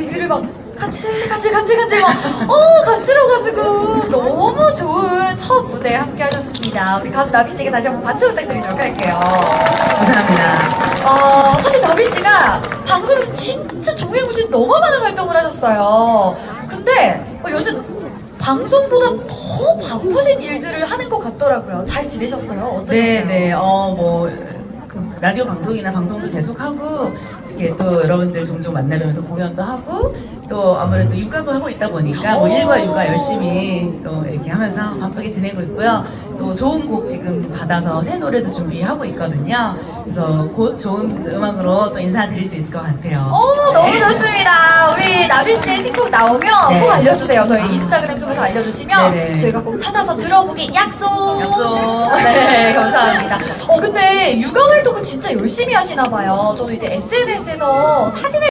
되기를 막 간질 간질 간질 간질 막어 간지러가지고 너무 좋은 첫 무대 함께 하셨습니다. 우리 가수 나비 씨에게 다시 한번 박수 부탁드리도록 할게요. 감사합니다. 어, 사실 나비 씨가 방송에서 진짜 종횡무진 너무 많은 활동을 하셨어요. 근데 어, 요즘 방송보다 더 바쁘신 일들을 하는 것 같더라고요. 잘 지내셨어요? 어떠셨어요? 네, 네. 어, 뭐, 그 라디오 방송이나 방송도 계속 하고, 이렇게 또 여러분들 종종 만나면서 공연도 하고, 또 아무래도 육아도 하고 있다 보니까, 뭐, 일과 육아 열심히 또 이렇게 하면서 바쁘게 지내고 있고요. 또 좋은 곡 지금 받아서 새 노래도 준비하고 있거든요. 그래서 곧 좋은 음악으로 또 인사드릴 수 있을 것 같아요. 오, 너무 좋습니다. 우리 나비 씨의 신곡 나오면 네. 꼭 알려주세요. 저희 인스타그램 통해서 알려주시면 네네. 저희가 꼭 찾아서 들어보기 약속. 약속. 네, 감사합니다. 어, 근데 육아 활동은 진짜 열심히 하시나 봐요. 저도 이제 SNS에서 사진을